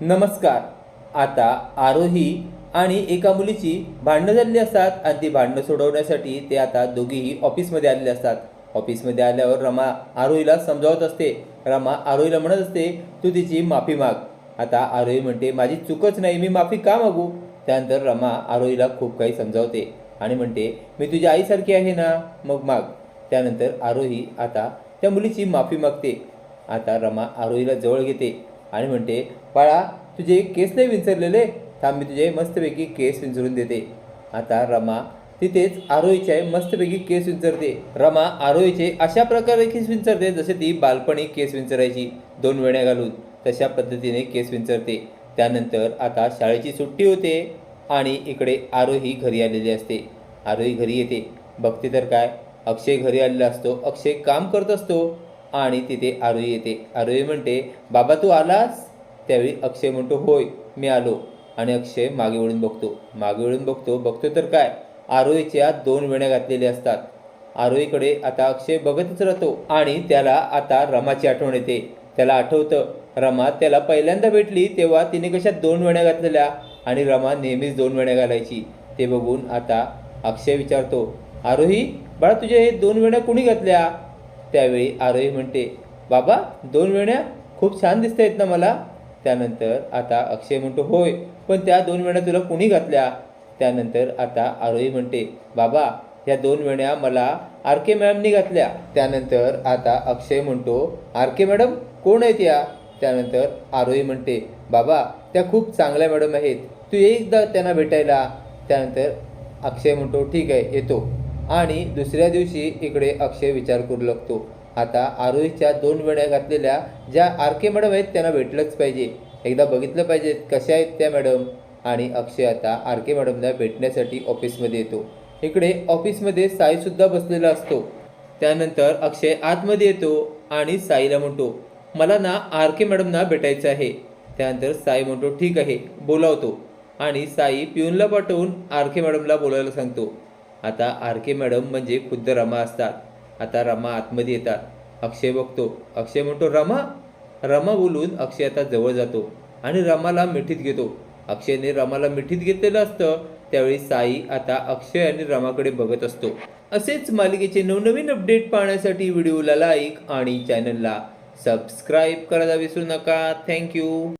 नमस्कार. आता आरोही आणि एका मुलीची भांडणं झालेली असतात. आणि ती भांडणं सोडवण्यासाठी ते आता दोघीही ऑफिसमध्ये आलेले असतात. ऑफिसमध्ये आल्यावर रमा आरोहीला समजावत असते. रमा आरोहीला म्हणत असते तू तिची माफी माग. आता आरोही म्हणते माझी चूकच नाही मी माफी का मागू? त्यानंतर रमा आरोहीला खूप काही समजावते आणि म्हणते मी तुझ्या आईसारखी आहे ना? मग माग. त्यानंतर आरोही आता त्या मुलीची माफी मागते. आता रमा आरोहीला जवळ घेते. आणि म्हणते बाळा तुझे केस नाही विंचरलेले? थांब मी तुझे मस्तपैकी केस विंचरून देते. आता रमा तिथेच आरोहीचे मस्तपैकी केस विंचरते. रमा आरोहीचे अशा प्रकारे केस विंचरते जसे ती बालपणी केस विंचरायची दोन वेण्या घालून. तशा पद्धतीने केस विंचरते. त्यानंतर आता शाळेची सुट्टी होते आणि इकडे आरोही घरी आलेली असते. आरोही घरी येते. बघते तर काय? अक्षय घरी आलेला असतो. अक्षय काम करत असतो. आणि तिथे आरोही येते. आरोही म्हणते बाबा तू आलास? त्यावेळी अक्षय म्हणतो होय मी आलो. आणि अक्षय मागे वळून बघतो. मागे वळून बघतो बघतो तर काय? आरोहीच्या दोन वेण्या घातलेल्या असतात. आरोहीकडे आता अक्षय बघतच राहतो आणि त्याला आता रमाची आठवण येते. त्याला आठवतं रमा त्याला पहिल्यांदा भेटली तेव्हा तिने कशा दोन वेण्या घातलेल्या? आणि रमा नेहमीच दोन वेण्या घालायची. ते बघून आता अक्षय विचारतो आरोही बाळा तुझ्या हे दोन वेण्या कुणी घातल्या? त्यावेळी आरोही म्हणते बाबा दोन वेण्या खूप छान दिसत आहेत ना मला. त्यानंतर आता अक्षय म्हणतो होय पण त्या दोन वेण्या तुला कुणी घातल्या? त्यानंतर आता आरोही म्हणते बाबा ह्या दोन वेण्या मला आर के मॅडमनी घातल्या. त्यानंतर आता अक्षय म्हणतो आर के मॅडम कोण आहेत या? त्यानंतर आरोही म्हणते बाबा त्या खूप चांगल्या मॅडम आहेत तू एकदा त्यांना भेटायला. त्यानंतर अक्षय म्हणतो ठीक आहे येतो. आणि दुसऱ्या दिवशी इकडे अक्षय विचार करू लागतो. आता आरोहीच्या दोन वेण्या घातलेल्या ज्या आर के मॅडम आहेत त्यांना भेटलंच पाहिजे. एकदा बघितलं पाहिजे कशा आहेत त्या मॅडम. आणि अक्षय आता आर के मॅडमला भेटण्यासाठी ऑफिसमध्ये येतो. इकडे ऑफिसमध्ये साईसुद्धा बसलेला असतो. त्यानंतर अक्षय आतमध्ये येतो आणि साईला म्हणतो मला ना आर के मॅडमना भेटायचं आहे. त्यानंतर साई म्हणतो ठीक आहे. बोलावतो. आणि साई पिऊनला पाठवून आर के मॅडमला बोलायला सांगतो. आता आर के मॅडम म्हणजे खुद्द रमा असतात. आता रमा आतमध्ये येतात. अक्षय बघतो. अक्षय म्हणतो रमा रमा बोलून अक्षय आता जवळ जातो आणि रमाला मिठीत घेतो. अक्षयने रमाला मिठीत घेतलेलं असतं. त्यावेळी साई आता अक्षय आणि रमाकडे बघत असतो. असेच मालिकेचे नवनवीन अपडेट पाहण्यासाठी व्हिडिओला लाईक आणि चॅनलला सबस्क्राईब करायला विसरू नका. थँक्यू.